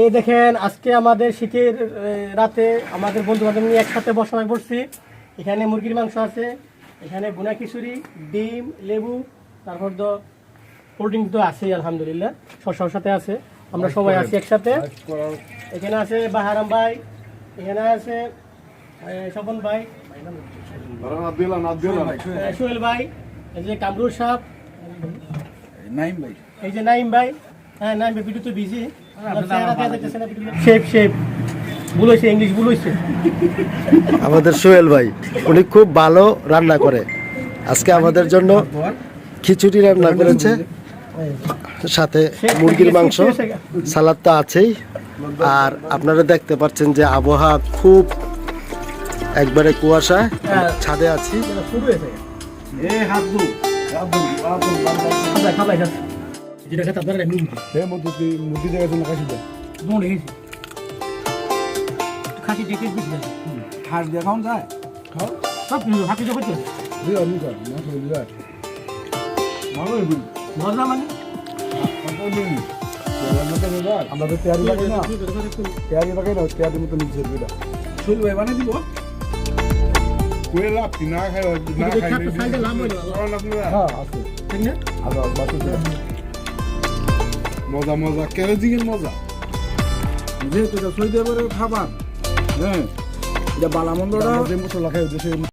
এই দেখেন আজকে আমাদের শীতের রাতে আমাদের বন্ধু বান্ধব নিয়ে একসাথে বসায় পড়ছি এখানে মুরগির মাংস আছে এখানে বুনা খিচুড়ি ডিম লেবু তারপর তো কোল্ড ড্রিঙ্ক তো আছেই আলহামদুলিল্লাহ। শসার সাথে আছে আমরা সবাই আছি একসাথে। এখানে আছে বাহারাম ভাই এখানে আছে স্বপন ভাই। সোহেল ভাই এই যে কামরুল সাহ নাইম ভাই। এই যে নাইম ভাই হ্যাঁ নাইম ভাই ভিডিও তো বিজি শেপ শেপ ভুল হয়েছে ইংলিশ ভুল হয়েছে। আমাদের সোহেল ভাই উনি খুব ভালো রান্না করে। আজকে আমাদের জন্য খিচুড়ি রান্না করেছে। সাথে মুরগির মাংস। সালাদ তো আছেই। আর আপনারা দেখতে পাচ্ছেন যে আবহাওয়া খুব একবারে কুয়াশা ছাদে আছি। শুরু হয়েছে হাত হাত হাত দেয় খাসি হাঁস দেখাও যায়? খাও। সব কিছু হাঁকি জগৎ মজা মানে? আমরা তো তৈরি লাগে না। তৈরি লাগে না তৈরি মতো শুল ভাই বানিয়ে দিব। কুয়ে লাপতি না খাই না হ্যাঁ মজা মজা কেন জিগের মজা যেহেতু সই দেবার খাবার হ্যাঁ এটা বালামন্দটা যে মশলা খাই দেশে